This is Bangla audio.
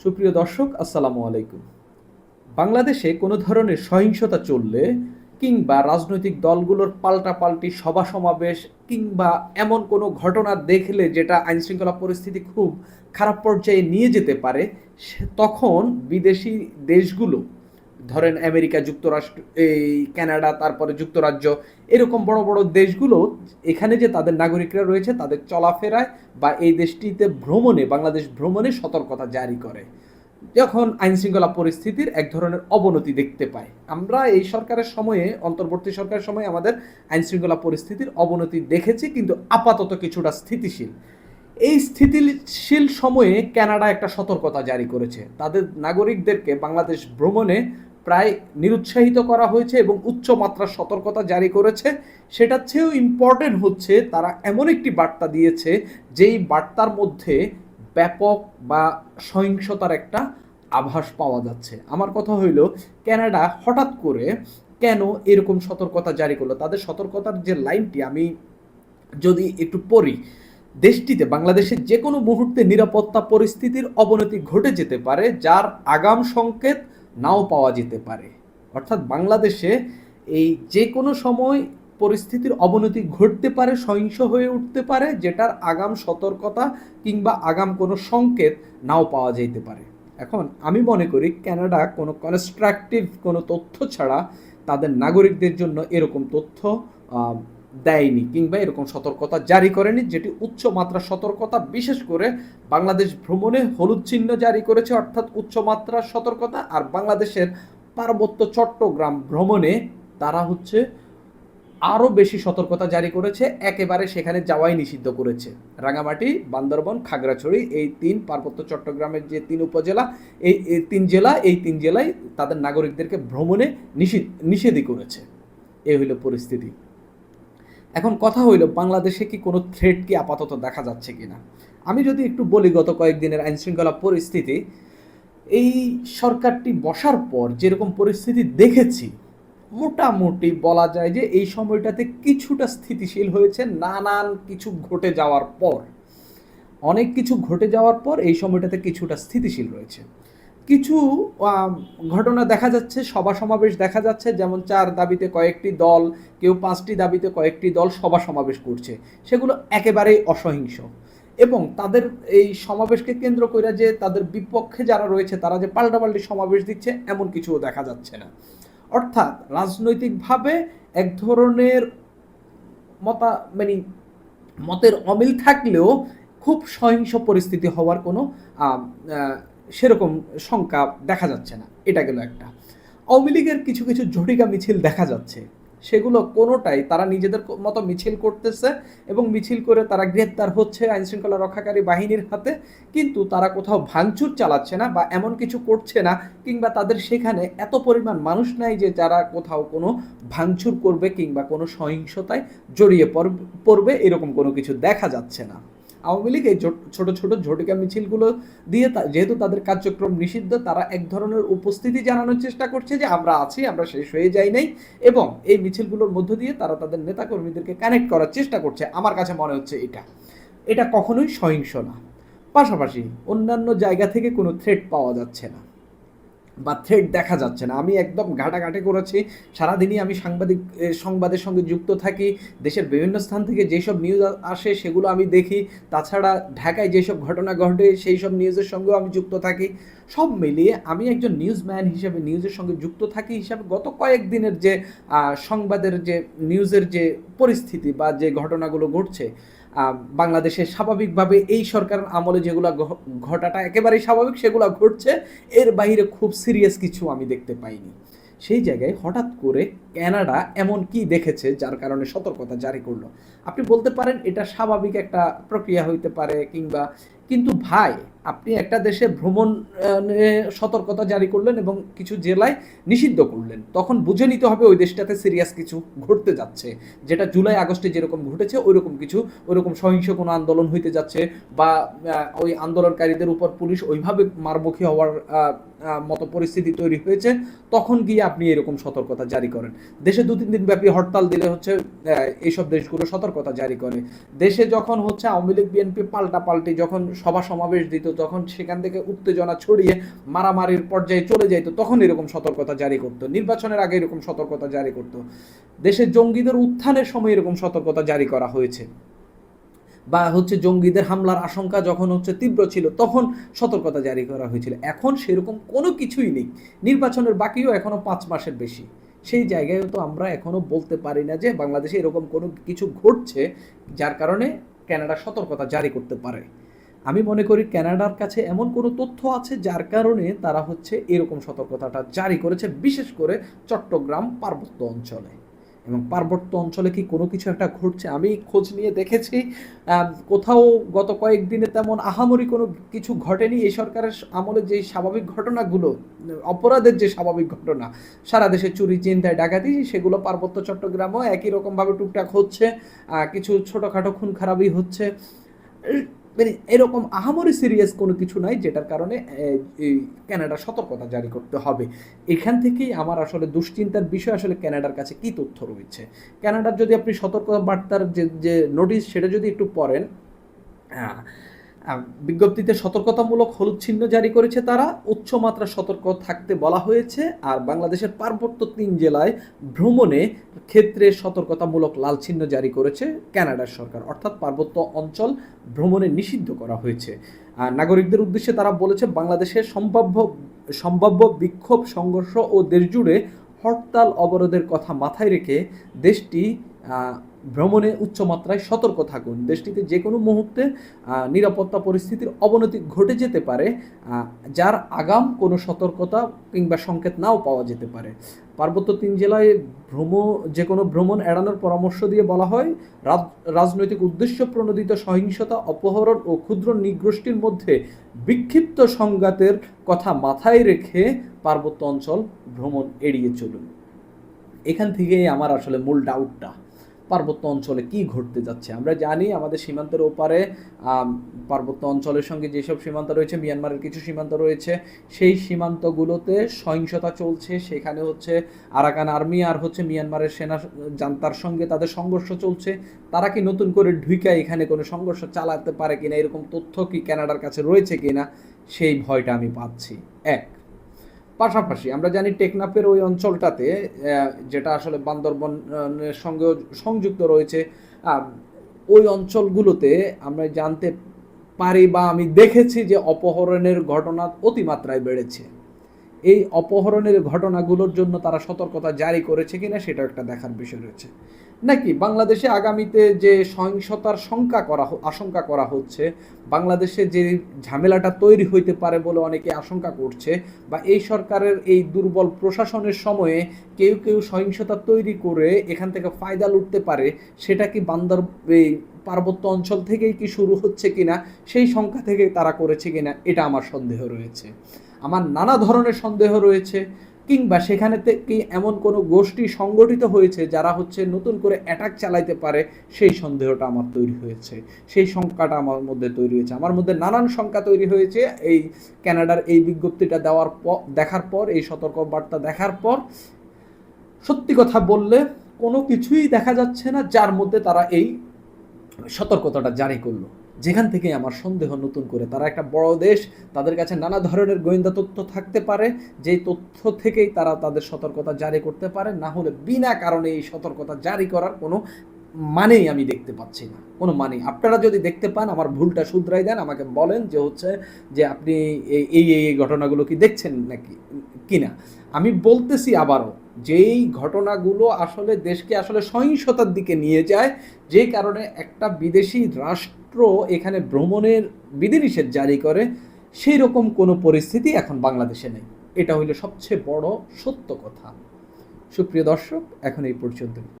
সুপ্রিয় দর্শক, আসসালামু আলাইকুম। বাংলাদেশে কোনো ধরনের সহিংসতা চললে কিংবা রাজনৈতিক দলগুলোর পাল্টাপাল্টি সভা সমাবেশ কিংবা এমন কোনো ঘটনা দেখলে যেটা আইনশৃঙ্খলা পরিস্থিতি খুব খারাপ পর্যায়ে নিয়ে যেতে পারে তখন বিদেশি দেশগুলো ধরেন আমেরিকা, যুক্তরাষ্ট্র, এই কানাডা, তারপরে যুক্তরাজ্য, এরকম বড় বড় দেশগুলো এখানে যে তাদের নাগরিকরা রয়েছে, তাদের চলাফেরায় বা এই দেশটিতে ভ্রমণে, বাংলাদেশ ভ্রমণে সতর্কতা জারি করে। যখন আইন শৃঙ্খলা পরিস্থিতির এক ধরনের অবনতি দেখতে পাই আমরা এই সরকারের সময়ে, অন্তর্বর্তী সরকারের সময়ে আমাদের আইন শৃঙ্খলা পরিস্থিতির অবনতি দেখেছি, কিন্তু আপাতত কিছুটা স্থিতিশীল। এই স্থিতিশীল সময়ে কানাডা একটা সতর্কতা জারি করেছে। তাদের নাগরিকদেরকে বাংলাদেশ ভ্রমণে প্রায় নিরুৎসাহিত করা হয়েছে এবং উচ্চ মাত্রার সতর্কতা জারি করেছে। সেটার চেয়েও ইম্পর্টেন্ট হচ্ছে তারা এমন একটি বার্তা দিয়েছে যেই বার্তার মধ্যে ব্যাপক বা সহিংসতার একটা আভাস পাওয়া যাচ্ছে। আমার কথা হইল, ক্যানাডা হঠাৎ করে কেন এরকম সতর্কতা জারি করল? তাদের সতর্কতার যে লাইনটি আমি যদি একটু পড়ি, দেশটিতে বাংলাদেশের যে কোনো মুহূর্তে নিরাপত্তা পরিস্থিতির অবনতি ঘটে যেতে পারে, যার আগাম সংকেত নাও পাওয়া যেতে পারে। অর্থাৎ বাংলাদেশে এই যে কোনো সময় পরিস্থিতির অবনতি ঘটতে পারে, সহিংস হয়ে উঠতে পারে, যেটার আগাম সতর্কতা কিংবা আগাম কোনো সংকেত নাও পাওয়া যেতে পারে। এখন আমি মনে করি কানাডা কোনো কনস্ট্রাকটিভ কোনো তথ্য ছাড়া তাদের নাগরিকদের জন্য এরকম তথ্য দেয়নি কিংবা এরকম সতর্কতা জারি করেনি, যেটি উচ্চ মাত্রার সতর্কতা, বিশেষ করে বাংলাদেশ ভ্রমণে হলুদ চিহ্ন জারি করেছে, অর্থাৎ উচ্চ মাত্রার সতর্কতা, আর বাংলাদেশের পার্বত্য চট্টগ্রাম ভ্রমণে তারা হচ্ছে আরও বেশি সতর্কতা জারি করেছে, একেবারে সেখানে যাওয়াই নিষিদ্ধ করেছে। রাঙামাটি, বান্দরবন, খাগড়াছড়ি, এই তিন পার্বত্য চট্টগ্রামের যে তিন উপজেলা, এই এই তিন জেলা, এই তিন জেলায় তাদের নাগরিকদেরকে ভ্রমণে নিষিদ্ধ, নিষেধই করেছে। এই হইল পরিস্থিতি। এখন কথা হইল, বাংলাদেশে কি কোনো থ্রেট কি আপাতত দেখা যাচ্ছে কিনা? আমি যদি একটু বলি গত কয়েকদিনের আইনশৃঙ্খলা পরিস্থিতি, এই সরকারটি বসার পর যেরকম পরিস্থিতি দেখেছি, মোটামুটি বলা যায় যে এই সময়টাতে কিছুটা স্থিতিশীল হয়েছে নানান কিছু ঘটে যাওয়ার পর। অনেক কিছু ঘটে যাওয়ার পর এই সময়টাতে কিছুটা স্থিতিশীল রয়েছে। কিছু ঘটনা দেখা যাচ্ছে সভা সমাবেশ দেখা যাচ্ছে, যেমন চার দাবিতে কয়েকটি দল, কেউ পাঁচটি দাবিতে কয়েকটি দল সভা সমাবেশ করছে। সেগুলো একেবারেই অসহিংস। এবং তাদের এই সমাবেশকে কেন্দ্র করে যে তাদের বিপক্ষে যারা রয়েছে, তারা যে পাল্টাপাল্টি সমাবেশ দিচ্ছে, এমন কিছুও দেখা যাচ্ছে না। অর্থাৎ, রাজনৈতিকভাবে এক ধরনের মতা মানে মতের অমিল থাকলেও খুব সহিংস পরিস্থিতি হওয়ার কোনো সেরকম সংখ্যা দেখা যাচ্ছে না। এটা গেল একটা। আওয়ামী লীগের কিছু কিছু ঝটিকা মিছিল দেখা যাচ্ছে। সেগুলো কোনোটাই তারা নিজেদের মতো মিছিল করতেছে এবং মিছিল করে তারা গ্রেপ্তার হচ্ছে আইন শৃঙ্খলা রক্ষাকারী বাহিনীর হাতে। কিন্তু তারা কোথাও ভাঙচুর চালাচ্ছে না বা এমন কিছু করছে না কিংবা তাদের সেখানে এত পরিমাণ মানুষ নাই যে যারা কোথাও কোনো ভাঙচুর করবে কিংবা কোনো সহিংসতায় জড়িয়ে পড়- পড়বে, এরকম কোনো কিছু দেখা যাচ্ছে না। আওয়ামী লীগ এই ছোট ছোট ঝটিকা মিছিলগুলো দিয়ে যেহেতু তাদের কার্যক্রম নিষিদ্ধ, তারা এক ধরনের উপস্থিতি জানানোর চেষ্টা করছে যে আমরা আছি, আমরা শেষ হয়ে যাই নাই। এবং এই মিছিলগুলোর মধ্য দিয়ে তারা তাদের নেতাকর্মীদেরকে কানেক্ট করার চেষ্টা করছে। আমার কাছে মনে হচ্ছে এটা। এটা কখনোই সহিংস না। পাশাপাশি অন্যান্য জায়গা থেকে কোনো থ্রেট পাওয়া যাচ্ছে না। বা থ্রেট দেখা যাচ্ছে না। আমি একদম ঘাটাঘাটি করেছি। সারাদিনই আমি সাংবাদিক সংবাদের সঙ্গে যুক্ত থাকি। দেশের বিভিন্ন স্থান থেকে যেসব নিউজ আসে সেগুলো আমি দেখি। তাছাড়া ঢাকায় যেসব ঘটনা ঘটে সেই সব নিউজের সঙ্গেও আমি যুক্ত থাকি। সব মিলিয়ে আমি একজন নিউজম্যান হিসেবে নিউজের সঙ্গে যুক্ত থাকি হিসাবে গত কয়েকদিনের যে সংবাদের যে নিউজের যে পরিস্থিতি বা যে ঘটনাগুলো ঘটছে বাংলাদেশে স্বাভাবিকভাবে এই সরকারের আমলে যেগুলো ঘটাটা একেবারেই স্বাভাবিক, সেগুলো ঘটছে। এর বাইরে খুব সিরিয়াস কিছু আমি দেখতে পাইনি। সেই জায়গায় হঠাৎ করে ক্যানাডা এমন কি দেখেছে, যার কারণে সতর্কতা জারি করল। আপনি বলতে পারেন এটা স্বাভাবিক একটা প্রক্রিয়া হইতে পারে কিংবা কিন্তু ভাই, আপনি একটা দেশে ভ্রমণ সতর্কতা জারি করলেন এবং কিছু জেলায় নিষিদ্ধ করলেন। তখন বুঝে নিতে হবে ওই দেশটাতে সিরিয়াস কিছু ঘটতে যাচ্ছে। যেটা জুলাই, আগস্টে যেরকম ঘটেছে, ওইরকম কিছু, ওইরকম সহিংস কোনো আন্দোলন হইতে যাচ্ছে বা ওই আন্দোলনকারীদের উপর পুলিশ ওইভাবে মারমুখী হওয়ার মতো পরিস্থিতি তৈরি হয়েছে, তখন গিয়ে আপনি এরকম সতর্কতা জারি করেন। দেশে দু তিন দিন ব্যাপী হরতাল দিলে হচ্ছে এইসব দেশগুলো সতর্কতা জারি করে। দেশে যখন হচ্ছে আওয়ামী লীগ, বিএনপি পাল্টা পাল্টি যখন সভা সমাবেশ দিত যখন সেখান থেকে উত্তেজনা ছড়িয়ে মারামারির পর্যায়ে চলে যাইত, তখন এরকম সতর্কতা জারি করতো, নির্বাচনের আগে এরকম সতর্কতা জারি করতো। দেশের জঙ্গিদের উত্থানের সময় এরকম সতর্কতা জারি করা হয়েছে। বা হচ্ছে জঙ্গিদের হামলার আশঙ্কা যখন হচ্ছে তীব্র ছিল, তখন সতর্কতা জারি করা হয়েছিল। এখন সেরকম কোনো কিছুই নেই। নির্বাচনের বাকিও এখনও পাঁচ মাসের বেশি। সেই জায়গায় তো আমরা এখনও বলতে পারি না যে বাংলাদেশে এরকম কোনো কিছু ঘটছে, যার কারণে ক্যানাডা সতর্কতা জারি করতে পারে। আমি মনে করি ক্যানাডার কাছে এমন কোনো তথ্য আছে যার কারণে তারা হচ্ছে এরকম সতর্কতাটা জারি করেছে, বিশেষ করে চট্টগ্রাম পার্বত্য অঞ্চলে। এবং পার্বত্য অঞ্চলে কি কোনো কিছু একটা ঘটছে? আমি খোঁজ নিয়ে দেখেছি কোথাও গত কয়েকদিনে তেমন আহামরি কোনো কিছু ঘটেনি। এই সরকারের আমলে যে স্বাভাবিক ঘটনাগুলো, অপরাধের যে স্বাভাবিক ঘটনা, সারা দেশে চুরি, চিন্তায় ডাকাতি, সেগুলো পার্বত্য চট্টগ্রামও একই রকমভাবে টুকটাক হচ্ছে। কিছু ছোটোখাটো খুন খারাপই হচ্ছে। মানে এরকম আহামরি সিরিয়াস কোনো কিছু নাই, যেটার কারণে ক্যানাডা সতর্কতা জারি করতে হবে। এখান থেকেই আমার আসলে দুশ্চিন্তার বিষয় আসলে ক্যানাডার কাছে কী তথ্য রয়েছে। ক্যানাডার যদি আপনি সতর্কতা বার্তার যে যে নোটিশ সেটা যদি একটু পড়েন বিজ্ঞপ্তিতে সতর্কতামূলক হলুদ চিহ্ন জারি করেছে তারা। উচ্চমাত্রা সতর্ক থাকতে বলা হয়েছে আর বাংলাদেশের পার্বত্য তিন জেলায় ভ্রমণে ক্ষেত্রে সতর্কতামূলক লাল চিহ্ন জারি করেছে কানাডার সরকার। অর্থাৎ পার্বত্য অঞ্চল ভ্রমণে নিষিদ্ধ করা হয়েছে। আর নাগরিকদের উদ্দেশ্যে তারা বলেছে বাংলাদেশের সম্ভাব্য সম্ভাব্য বিক্ষোভ, সংঘর্ষ ও দেশজুড়ে হরতাল অবরোধের কথা মাথায় রেখে দেশটি ভ্রমণে উচ্চমাত্রায় সতর্ক থাকুন। দেশটিতে যে কোনো মুহূর্তে নিরাপত্তা পরিস্থিতির অবনতি ঘটে যেতে পারে যার আগাম কোনো সতর্কতা কিংবা সংকেত নাও পাওয়া যেতে পারে। পার্বত্য তিন জেলায় ভ্রম, যে কোনো ভ্রমণ এড়ানোর পরামর্শ দিয়ে বলা হয়, রাজ- রাজনৈতিক উদ্দেশ্য প্রণোদিত সহিংসতা, অপহরণ ও ক্ষুদ্র নিগোষ্ঠীর মধ্যে বিক্ষিপ্ত সংঘাতের কথা মাথায় রেখে পার্বত্য অঞ্চল ভ্রমণ এড়িয়ে চলুন। এখান থেকেই আমার আসলে মূল ডাউটটা পার্বত্য অঞ্চলে কি ঘটতে যাচ্ছে? আমরা জানি আমাদের সীমান্তের ওপারে পার্বত্য অঞ্চলের সঙ্গে যেসব সীমান্ত রয়েছে, মিয়ানমারের কিছু সীমান্ত রয়েছে, সেই সীমান্তগুলোতে সহিংসতা চলছে। সেখানে হচ্ছে আরাকান আর্মি আর হচ্ছে মিয়ানমারের সেনা জান্তার সঙ্গে তাদের সংঘর্ষ চলছে। তারা কি নতুন করে ঢুইকা এখানে কোনো সংঘর্ষ চালাতে পারে কিনা? এরকম তথ্য কি কানাডার কাছে রয়েছে কিনা? সেই ভয়টা আমি পাচ্ছি। এক পাশাপাশি আমরা জানি টেকনাফের ওই অঞ্চলটাতে যেটা আসলে বান্দরবনের সঙ্গে সংযুক্ত রয়েছে ওই অঞ্চলগুলোতে আমরা জানতে পারি বা আমি দেখেছি যে অপহরণের ঘটনা অতিমাত্রায় বেড়েছে। এই অপহরণের ঘটনাগুলোর জন্য তারা সতর্কতা জারি করেছে কিনা সেটা একটা দেখার বিষয় রয়েছে। নাকি বাংলাদেশে আগামীতে যে সহিংসতার শঙ্কা করা আশঙ্কা করা হচ্ছে, বাংলাদেশে যে ঝামেলাটা তৈরি হইতে পারে বলে অনেকে আশঙ্কা করছে, বা এই সরকারের এই দুর্বল প্রশাসনের সময়ে কেউ কেউ সহিংসতা তৈরি করে এখান থেকে ফায়দা লুটতে পারে, সেটা কি বান্দর এই পার্বত্য অঞ্চল থেকেই কি শুরু হচ্ছে কিনা, সেই সংখ্যা থেকে তারা করেছে কিনা, এটা আমার সন্দেহ রয়েছে। আমার নানা ধরনের সন্দেহ রয়েছে। কিংবা সেখানে থেকে এমন কোনো গোষ্ঠী সংগঠিত হয়েছে যারা হচ্ছে নতুন করে অ্যাটাক চালাইতে পারে, সেই সন্দেহটা আমার তৈরি হয়েছে। সেই শঙ্কাটা আমার মধ্যে তৈরি হয়েছে। আমার মধ্যে নানান শঙ্কা তৈরি হয়েছে। এই ক্যানাডার এই বিজ্ঞপ্তিটা দেওয়ার পর, দেখার পর, এই সতর্ক বার্তা দেখার পর, সত্যি কথা বললে কোনো কিছুই দেখা যাচ্ছে না, যার মধ্যে তারা এই সতর্কতাটা জারি করল। যেখান থেকে আমার সন্দেহ নতুন করে, তারা একটা বড় দেশ, তাদের কাছে নানা ধরনের গোয়েন্দা তথ্য থাকতে পারে, যেই তথ্য থেকেই তারা তাদের সতর্কতা জারি করতে পারে, না হলে বিনা কারণে এই সতর্কতা জারি করার কোনো মানেই আমি দেখতে পাচ্ছি না। কোনো মানে। আপনারা যদি দেখতে পান, আমার ভুলটা শুধরাই দেন, আমাকে বলেন যে হচ্ছে যে আপনি এই এই ঘটনাগুলো কি দেখছেন নাকি, কিনা। আমি বলতেছি আবারও যেই ঘটনাগুলো আসলে দেশকে আসলে সহিংসতার দিকে নিয়ে যায় যে কারণে একটা বিদেশি রাষ্ট্র এখানে ভ্রমণের বিধিনিষেধ জারি করে সেই রকম কোনো পরিস্থিতি এখন বাংলাদেশে নেই। এটা হইল সবচেয়ে বড় সত্য কথা। সুপ্রিয় দর্শক, এখন এই পর্যন্ত